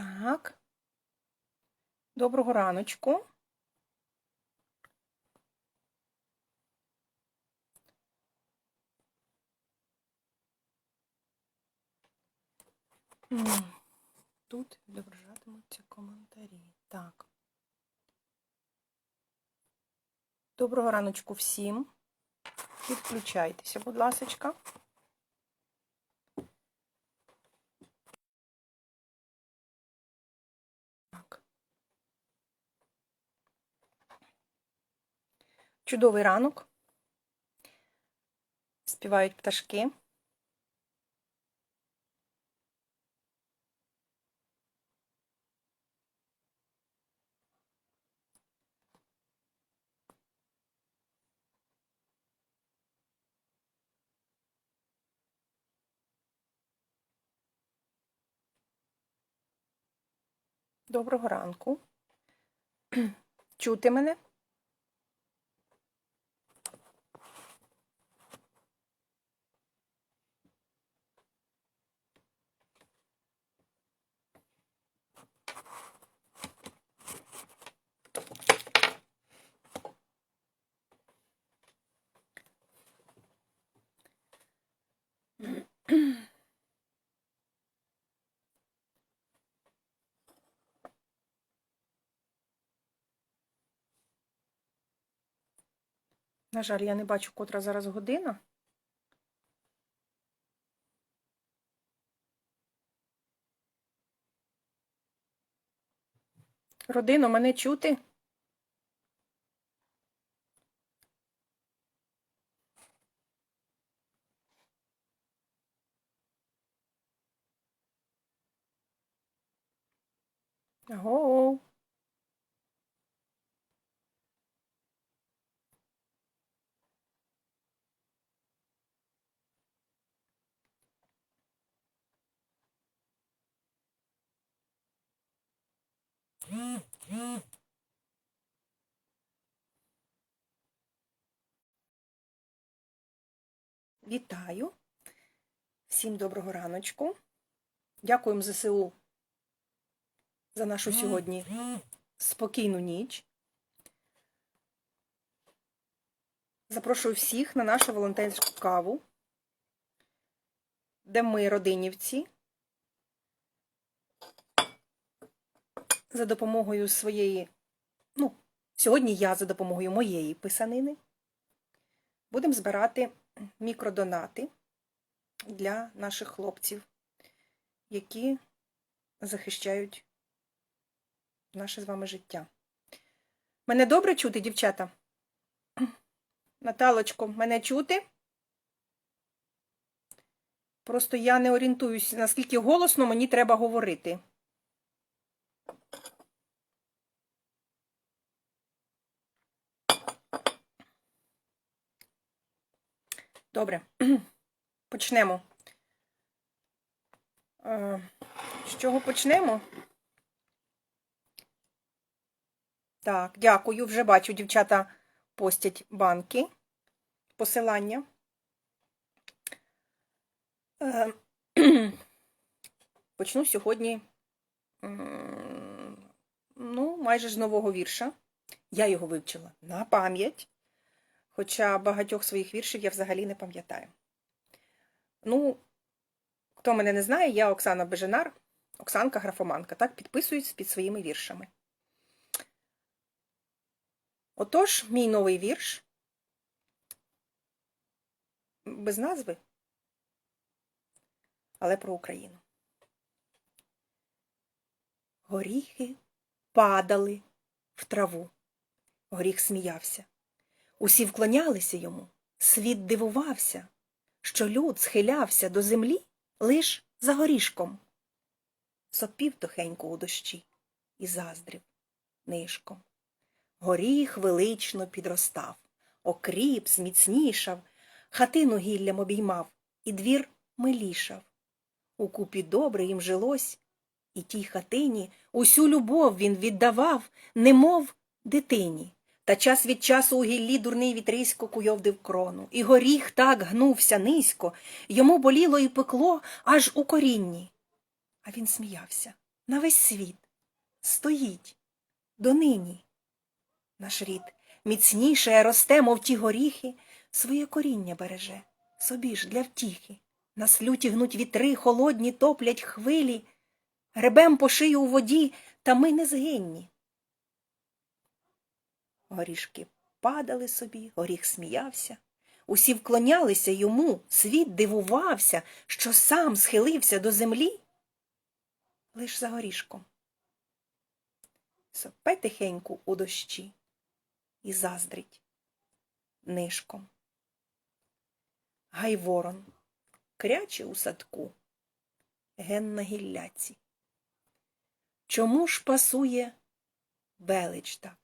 Так. Доброго раночку. Тут відображатимуться коментарі. Так. Доброго раночку всім. Підключайтеся, будь ласочка. Так. Чудовий ранок. Співають пташки. Доброго ранку. Чути мене? На жаль, я не бачу, котра зараз година. Родино, мене чути? Аго. Вітаю. Всім доброго раночку. Дякуємо ЗСУ за нашу сьогодні спокійну ніч. Запрошую всіх на нашу волонтерську каву, де ми, родинівці, за допомогою своєї, ну, сьогодні я за допомогою моєї писанини, будемо збирати мікродонати для наших хлопців, які захищають наше з вами життя. Мене добре чути, дівчата? Наталочко, мене чути? Просто я не орієнтуюсь, наскільки голосно мені треба говорити. Добре, почнемо. Е, З чого почнемо? Так, дякую. Вже бачу, дівчата постять банки, посилання. Е, Почну сьогодні, ну, майже з нового вірша. Я його вивчила на пам'ять, хоча багатьох своїх віршів я взагалі не пам'ятаю. Ну, хто мене не знає, я Оксана Беженар, Оксанка Графоманка, так, підписуюсь під своїми віршами. Отож, мій новий вірш без назви, але про Україну. Горіхи падали в траву. Горіх сміявся. Усі вклонялися йому. Світ дивувався, що люд схилявся до землі лиш за горішком. Сопів тихенько у дощі і заздрів нишком. Горіх велично підростав, окріп зміцнішав, хатину гіллям обіймав, і двір милішав. У купі добре їм жилось, і тій хатині усю любов він віддавав, немов дитині. Та час від часу у гіллі дурний вітрисько куйовдив крону, і горіх так гнувся низько, йому боліло і пекло аж у корінні. А він сміявся, на весь світ стоїть донині. Наш рід міцніше росте, мов ті горіхи, своє коріння береже, собі ж для втіхи. Нас люті гнуть вітри, холодні топлять хвилі, гребем по шию у воді, та ми не згинні. Горішки падали собі, горіх сміявся. Усі вклонялися йому, світ дивувався, що сам схилився до землі. Лиш за горішком. Сопе тихеньку у дощі і заздрить нишком. Гай ворон, кряче у садку, ген на гілляці. Чому ж пасує велич так,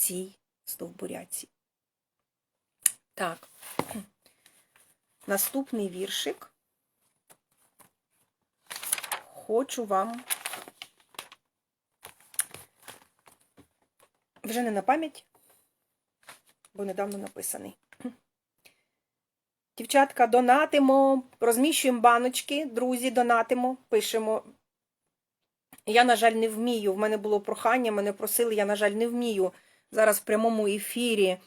цій стовбуряці? Так, наступний віршик хочу вам вже не на пам'ять, бо недавно написаний. Дівчатка, донатимо, розміщуємо баночки, друзі, донатимо, пишемо. Я, на жаль, не вмію. В мене було прохання, мене просили, я, на жаль, не вмію зараз в прямому ефірі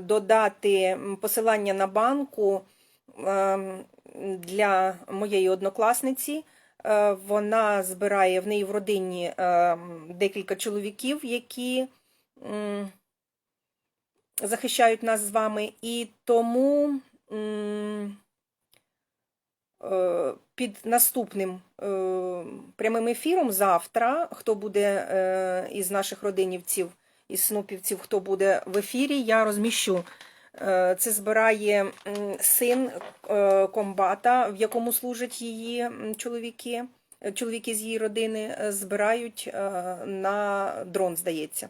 додати посилання на банку ем, для моєї однокласниці. Е, Вона збирає в неї в родині ем, декілька чоловіків, які захищають нас з вами, і тому е, під наступним е, прямим ефіром завтра, хто буде із наших родинівців, із снупівців, хто буде в ефірі, я розміщу. Е, Це збирає син е, комбата, в якому служать її чоловіки. Е, Чоловіки з її родини збирають на дрон, здається.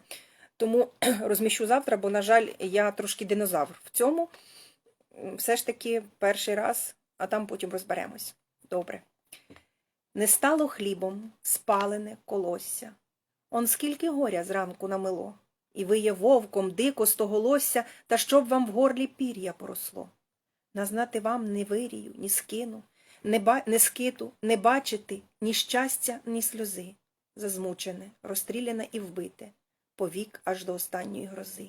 Тому розміщу завтра, бо, на жаль, я трошки динозавр в цьому. Все ж таки перший раз, а там потім розберемось. Добре. Не стало хлібом спалене колосся. Он скільки горя зранку намило, і виє вовком дико стоголосся, та щоб вам в горлі пір'я поросло. Назнати вам не вирію, ні скину, не, ба... не скиту, не бачити ні щастя, ні сльози, зазмучене, розстріляне і вбите, повік аж до останньої грози.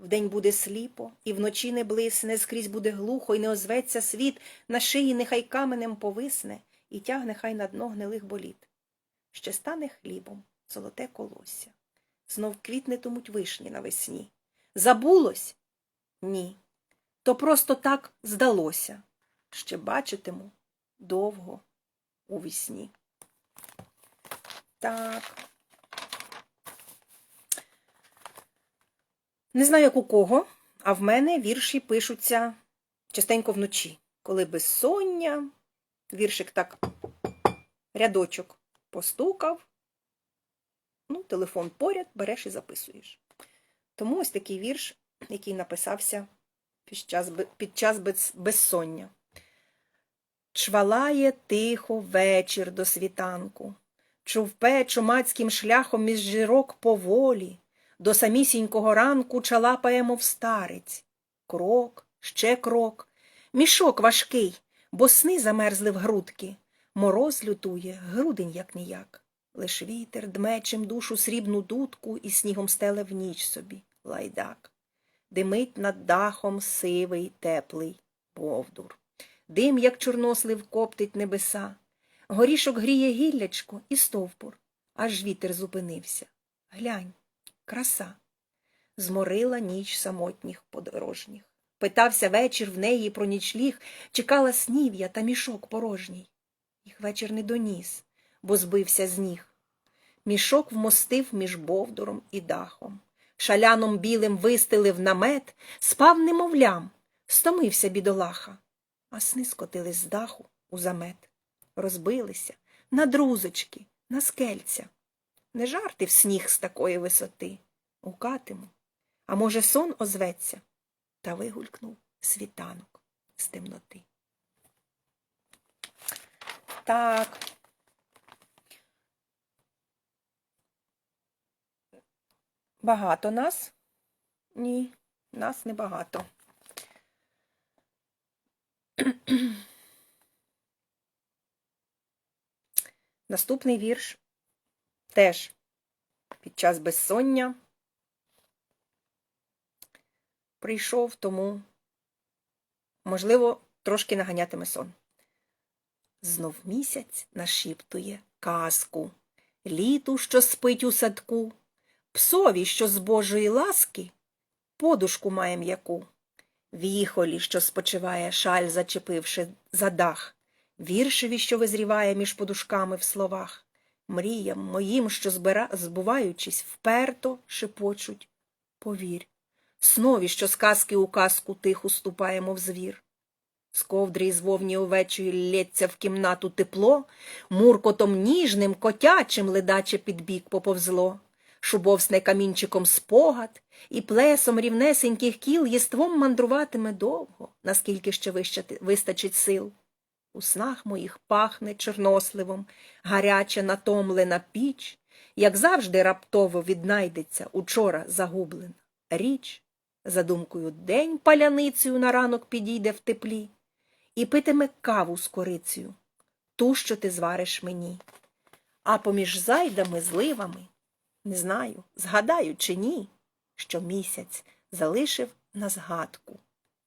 Вдень буде сліпо, і вночі не блисне, скрізь буде глухо, і не озветься світ, на шиї нехай каменем повисне, і тягне хай на дно гнилих боліт. Ще стане хлібом золоте колосся, знов квітнетимуть вишні навесні. Забулось? Ні. То просто так здалося. Ще бачитиму довго у вісні. Так. Не знаю, як у кого, а в мене вірші пишуться частенько вночі, коли безсоння, віршик так рядочок постукав, ну, телефон поряд, береш і записуєш. Тому ось такий вірш, який написався під час, під час безсоння. Чвалає тихо вечір до світанку, Човпе чумацьким шляхом між жирок поволі, До самісінького ранку чалапає, мов старець. Крок, ще крок, мішок важкий, бо сни замерзли в грудки. Мороз лютує, грудень як ніяк. Лиш вітер дме чим душу срібну дудку і снігом стеле в ніч собі лайдак. Димить над дахом сивий, теплий бовдур. Дим, як чорнослив, коптить небеса. Горішок гріє гіллячко і стовпур, аж вітер зупинився. Глянь, краса. Зморила ніч самотніх подорожніх. Питався вечір в неї про нічліг, чекала снів'я та мішок порожній. Їх вечір не доніс, бо збився з ніг. Мішок вмостив між бовдуром і дахом. Шаляном білим вистелив намет, спав немовлям, стомився бідолаха, а сни скотились з даху у замет, розбилися на друзочки, на скельця. Не жарти в сніг з такої висоти, гукатиму, а може, сон озветься, та вигулькнув світанок з темноти. Так. Багато нас? Ні, нас небагато. Наступний вірш теж під час безсоння прийшов, тому, можливо, трошки наганятиме сон. Знов місяць нашіптує казку, літу, що спить у садку, псові, що з Божої ласки, подушку має м'яку, віхолі, що спочиває, шаль зачепивши за дах, віршеві, що визріває між подушками в словах, мріям моїм, що збира... збуваючись, вперто шепочуть повір, снові, що з казки у казку тихо ступає, мов звір. З ковдри із вовні увечері лється в кімнату тепло, муркотом ніжним, котячим ледаче під бік поповзло, шубовсне камінчиком спогад, і плесом рівнесеньких кіл єством мандруватиме довго, наскільки ще вистачить сил. У снах моїх пахне чорносливом, гаряча натомлена піч, як завжди раптово віднайдеться учора загублена річ. За думкою день паляницею на ранок підійде в теплі і питиме каву з корицею, ту, що ти звариш мені. А поміж зайдами, зливами, не знаю, згадаю чи ні, що місяць залишив на згадку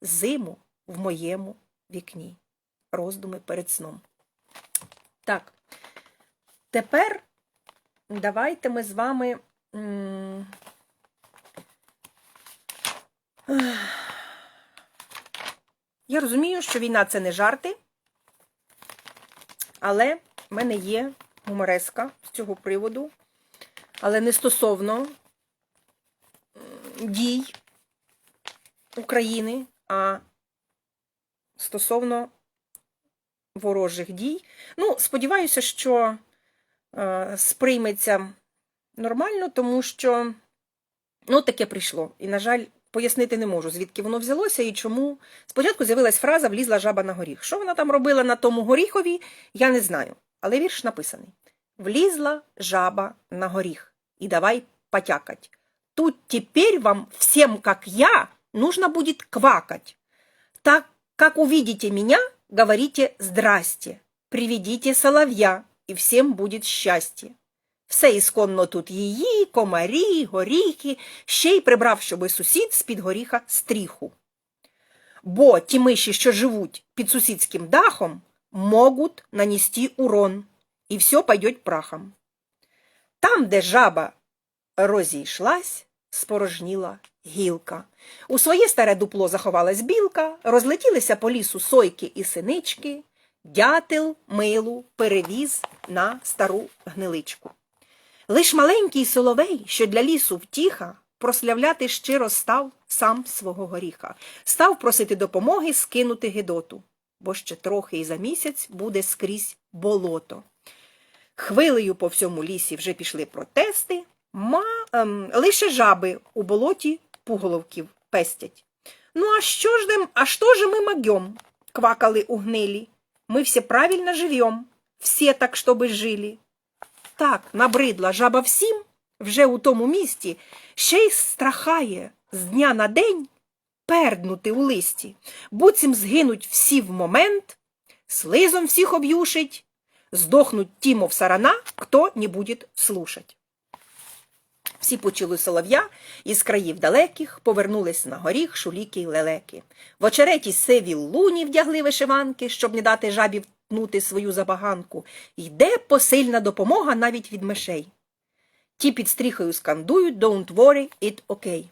зиму в моєму вікні. Роздуми перед сном. Так, тепер давайте ми з вами. я розумію, що війна це не жарти, але в мене є гумореска з цього приводу, але не стосовно дій України, а стосовно ворожих дій. Ну, сподіваюся, що е, сприйметься нормально, тому що ну, таке прийшло. І, на жаль, пояснити не можу, звідки воно взялося і чому. Спочатку з'явилась фраза влізла жаба на горіх. Що вона там робила на тому горіхові, я не знаю. Але вірш написаний: Влізла жаба на горіх. І давай потякать. Тут теперь вам всем, как я, нужно будет квакать. Так как увидите меня, говорите «здрасте», приведите солов'я, і всім буде щастя. Все ісконно тут її, комарі, горіхи, ще й прибрав, щоби сусід з-під горіха стріху. Бо ті миші, що живуть під сусідським дахом, можуть нанести урон, і все пойдет прахом. Там, де жаба розійшлась, спорожніла гілка. У своє старе дупло заховалась білка, розлетілися по лісу сойки і синички, дятел милу перевіз на стару гниличку. Лиш маленький соловей, що для лісу втіха, прославляти щиро став сам свого горіха, став просити допомоги скинути гидоту, бо ще трохи і за місяць буде скрізь болото. Хвилею по всьому лісі вже пішли протести, ма, ем, лише жаби у болоті пуголовків пестять. Ну, а що ж дем, а що же ми могем? квакали у гнилі. Мы все правильно живем, все так, щоби жили. Так, набридла жаба всім, вже у тому місті, ще й страхає з дня на день перднути у листі, буцім згинуть всі в момент, слизом всіх об'юшить, здохнуть ті, мов сарана, хто не буде слушать. Всі почули солов'я, із країв далеких повернулись на горіх шуліки й лелеки. В очереті сиві луні вдягли вишиванки, щоб не дати жабі втнути свою забаганку. Йде посильна допомога навіть від мишей. Ті під стріхою скандують «Don't worry, it okay».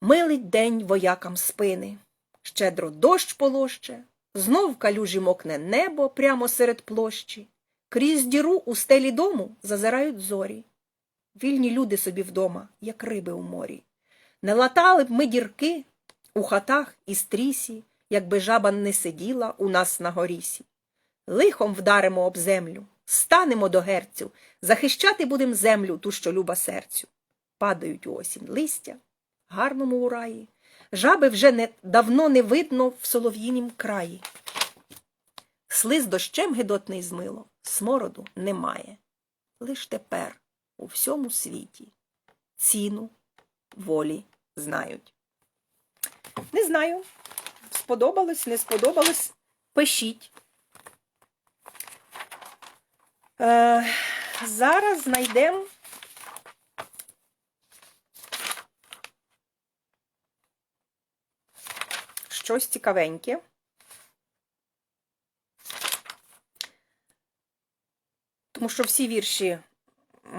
Милить день воякам спини, щедро дощ полоще, знов калюжі мокне небо прямо серед площі. Крізь діру у стелі дому зазирають зорі. Вільні люди собі вдома, як риби у морі. Не латали б ми дірки у хатах і стрісі, якби жаба не сиділа у нас на горісі. Лихом вдаримо об землю, станемо до герцю, захищати будем землю, ту, що люба серцю. Падають у осінь листя, гарному у раї. Жаби вже не, давно не видно в солов'їнім краї. Слиз дощем гидотний змило, смороду немає. Лиш тепер у всьому світі ціну волі знають. Не знаю, сподобалось, не сподобалось. Пишіть. Е, зараз знайдемо. Щось цікавеньке. Тому що всі вірші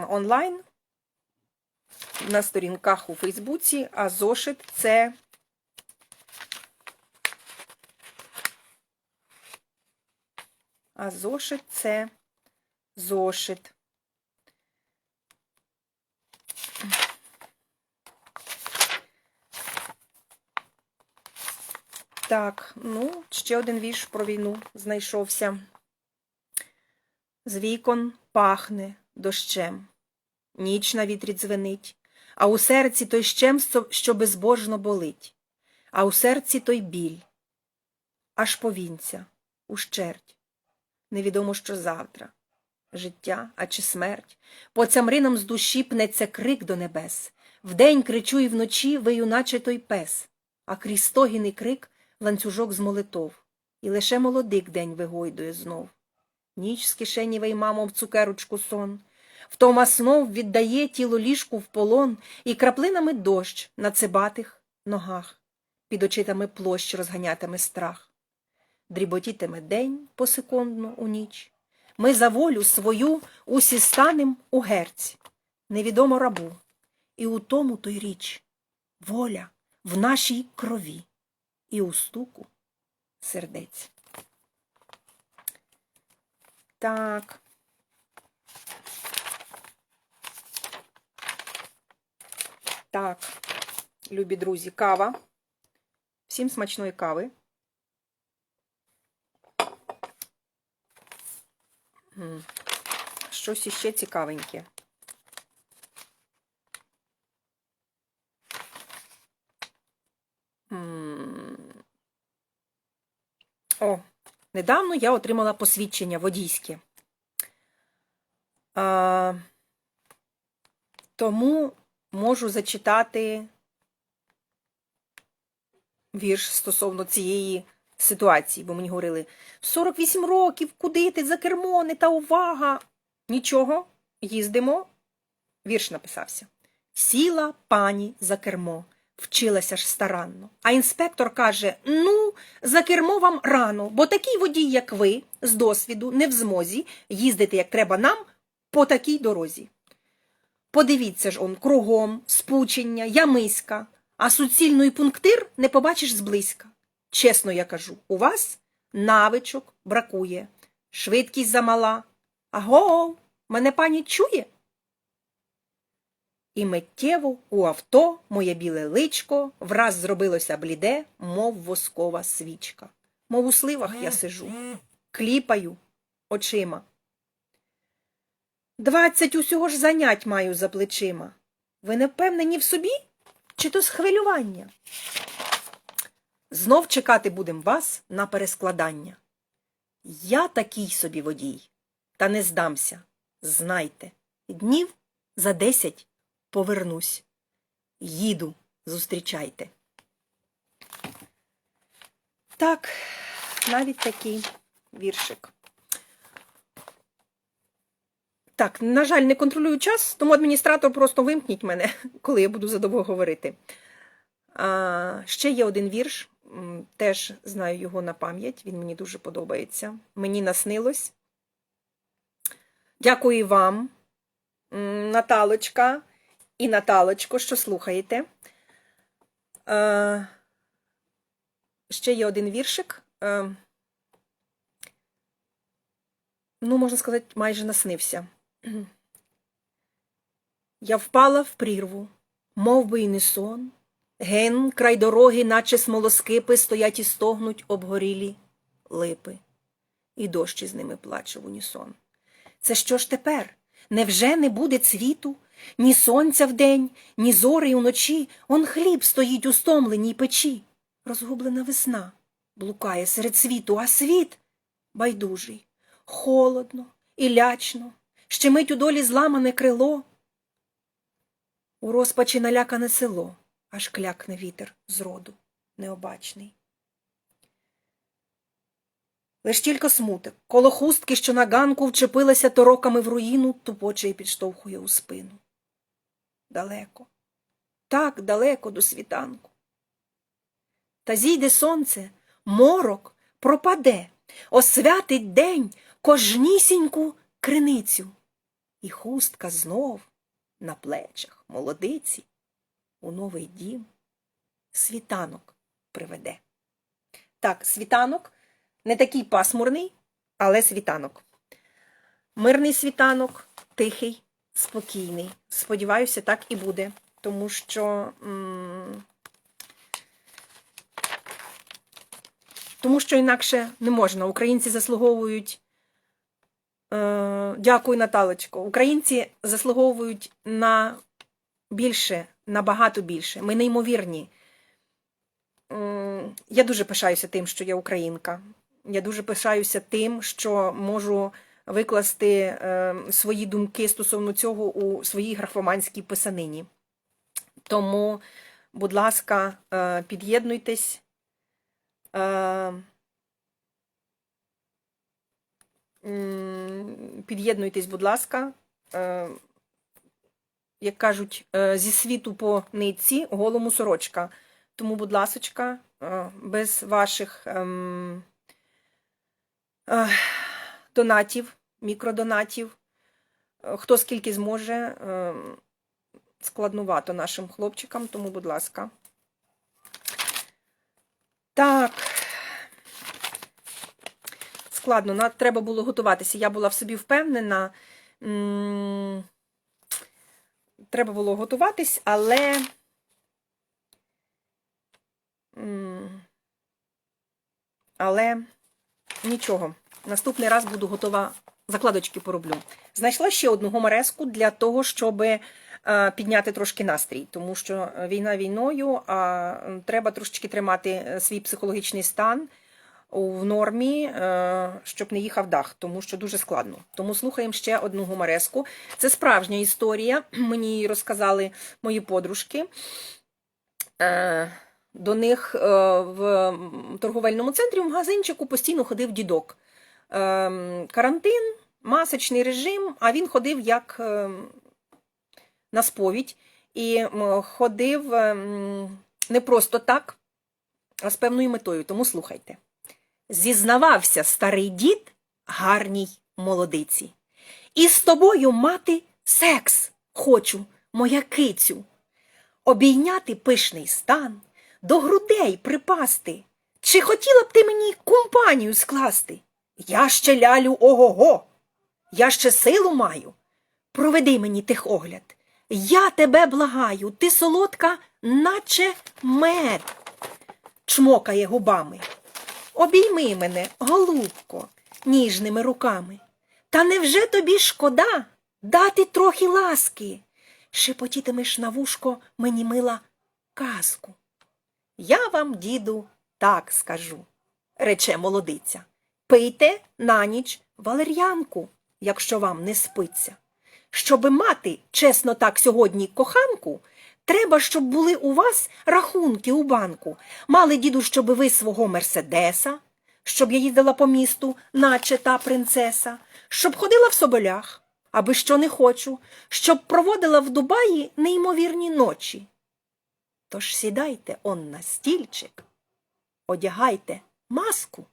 онлайн на сторінках у Фейсбуці, а зошит це а зошит це зошит. Так, ну, ще один вірш про війну знайшовся. З вікон пахне дощем, ніч на вітрі дзвенить, а у серці той щем, що безбожно болить, а у серці той біль, аж повінця, ущерть. Невідомо, що завтра. Життя, а чи смерть. По цямринам з душі пнеться крик до небес. Вдень кричу і вночі вию, наче той пес, а крізь стогін і крик ланцюжок з молитов, і лише молодик день вигойдує знов. Ніч з кишені вийма, мов цукерочку сон. Втома снов віддає тіло ліжку в полон, і краплинами дощ на цибатих ногах, під очитами площ розганятиме страх. Дріботітиме день посекундно у ніч. Ми за волю свою усі станем у герць, невідомо рабу, і у тому той річ воля в нашій крові і у стуку сердець. Так. Так, любі друзі, кава. Всім смачної кави. Щось іще цікавеньке. М. О, недавно я отримала посвідчення водійське. А, тому можу зачитати вірш стосовно цієї ситуації, бо мені говорили 48 років, куди ти за кермо, не та увага. Нічого, їздимо. Вірш написався. Сіла пані за кермо, вчилася ж старанно. А інспектор каже: Ну, за кермо вам рано, бо такий водій, як ви, з досвіду, не в змозі їздити, як треба нам, по такій дорозі. Подивіться ж он кругом, спучення, ямиська, а суцільної пунктир не побачиш зблизька. Чесно я кажу, у вас навичок бракує, швидкість замала. Аго, мене пані чує? І миттєво у авто моє біле личко враз зробилося бліде, мов воскова свічка. Мов у сливах я сижу, кліпаю очима. Двадцять усього ж занять маю за плечима. Ви не впевнені в собі? Чи то схвилювання? Знов чекати будем вас на перескладання. Я такий собі водій, та не здамся. Знайте, днів за десять повернусь. Їду, зустрічайте. Так, навіть такий віршик. Так, на жаль, не контролюю час, тому адміністратор просто вимкніть мене, коли я буду задовго говорити. А, ще є один вірш, теж знаю його на пам'ять, він мені дуже подобається. Мені наснилось. Дякую вам, Наталочка і Наталочко, що слухаєте. Е, ще є один віршик. Е, ну, можна сказати, майже наснився. Я впала в прірву, мов би й не сон. Ген, край дороги, наче смолоскипи, стоять і стогнуть обгорілі липи. І дощ із ними плаче в унісон. Це що ж тепер? Невже не буде цвіту? Ні сонця вдень, ні зори уночі, он хліб стоїть у стомленій печі. Розгублена весна блукає серед світу, а світ байдужий, холодно і лячно, щемить у долі зламане крило. У розпачі налякане село, аж клякне вітер з роду необачний. Лиш тільки смуток, коло хустки, що на ганку вчепилася тороками в руїну, тупоче і підштовхує у спину. Далеко, так далеко до світанку. Та зійде сонце, морок пропаде, освятить день кожнісіньку криницю. І хустка знов на плечах молодиці у новий дім світанок приведе. Так, світанок не такий пасмурний, але світанок. Мирний світанок, тихий, спокійний. Сподіваюся, так і буде, тому що. Тому що інакше не можна. Українці заслуговують. Е, дякую, Наталочко. Українці заслуговують на більше, набагато більше. Ми неймовірні. Я дуже пишаюся тим, що я українка. Я дуже пишаюся тим, що можу викласти е, свої думки стосовно цього у своїй графоманській писанині. Тому, будь ласка, е, під'єднуйтесь. Е, Під'єднуйтесь, будь ласка. Як кажуть, зі світу по нитці голому сорочка. Тому, будь ласочка, без ваших ем, донатів, мікродонатів, е, хто скільки зможе, е, складнувато нашим хлопчикам, тому, будь ласка. Так. Складно, треба було готуватися. Я була в собі впевнена. Треба було готуватись, але. Але нічого. Наступний раз буду готова. Закладочки пороблю. Знайшла ще одну гомореску для того, щоб підняти трошки настрій, тому що війна війною, а треба трошечки тримати е, свій психологічний стан в нормі, е, щоб не їхав дах, тому що дуже складно. Тому слухаємо ще одну гумореску. Це справжня історія. Мені її розказали мої подружки. Е, До них е, в торговельному центрі в магазинчику постійно ходив дідок. Е, Карантин, масочний режим, а він ходив як е, на сповідь і ходив ем, не просто так, а з певною метою. Тому слухайте. Зізнавався старий дід гарній молодиці. І з тобою мати секс хочу, моя кицю. Обійняти пишний стан, до грудей припасти. Чи хотіла б ти мені компанію скласти? Я ще лялю ого-го, я ще силу маю. Проведи мені техогляд. Я тебе благаю, ти солодка, наче мед, чмокає губами. Обійми мене, голубко, ніжними руками. Та невже тобі шкода дати трохи ласки? Шепотітимеш на вушко мені мила казку. Я вам, діду, так скажу, рече молодиця. Пийте на ніч валер'янку, якщо вам не спиться. Щоби мати чесно так сьогодні коханку, треба, щоб були у вас рахунки у банку. Мали, діду, щоби ви свого мерседеса, щоб я їздила по місту, наче та принцеса, щоб ходила в соболях, аби що не хочу, щоб проводила в Дубаї неймовірні ночі. Тож сідайте он на стільчик, одягайте маску,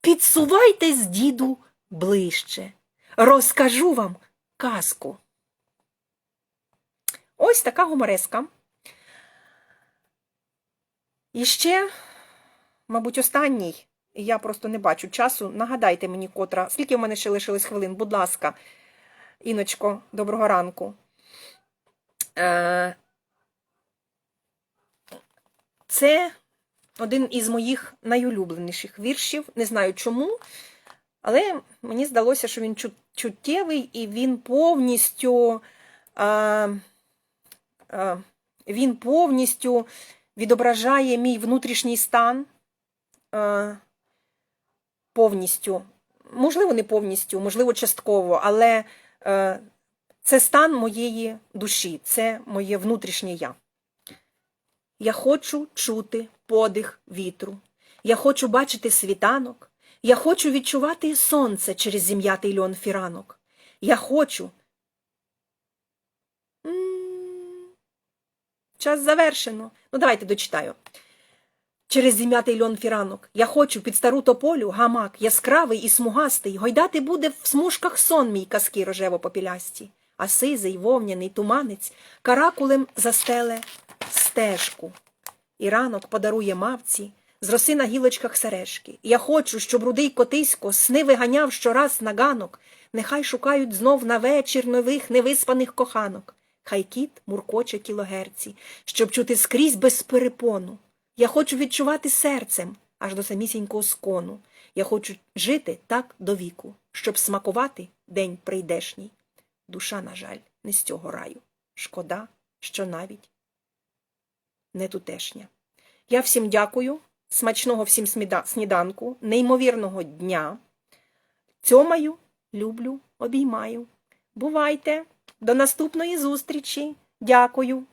підсувайтесь, діду, ближче, розкажу вам казку. Ось така гумореска. І ще, мабуть, останній. Я просто не бачу часу. Нагадайте мені, котра, скільки в мене ще лишилось хвилин, будь ласка, Іночко, доброго ранку. Е, Це один із моїх найулюбленіших віршів. Не знаю чому, але мені здалося, що він чуттєвий і він повністю, а, а, він повністю відображає мій внутрішній стан. А, повністю. Можливо, не повністю, можливо, частково, але е, це стан моєї душі, це моє внутрішнє я. Я хочу чути подих вітру. Я хочу бачити світанок, Я хочу відчувати сонце через зім'ятий льон фіранок. Я хочу. М, Час завершено. Ну, давайте дочитаю. Через зім'ятий льон фіранок. Я хочу під стару тополю гамак, яскравий і смугастий, гойдати буде в смужках сон мій казки рожево-попілясті, а сизий вовняний туманець каракулем застеле стежку. І ранок подарує мавці з роси на гілочках сережки. Я хочу, щоб рудий котисько сни виганяв щораз на ганок, нехай шукають знов на вечір нових невиспаних коханок. Хай кіт муркоче кілогерці, щоб чути скрізь без перепону. Я хочу відчувати серцем аж до самісінького скону. Я хочу жити так до віку, щоб смакувати день прийдешній. Душа, на жаль, не з цього раю. Шкода, що навіть не тутешня. Я всім дякую, смачного всім сніданку, неймовірного дня. Цьомаю, люблю, обіймаю. Бувайте! До наступної зустрічі. Дякую.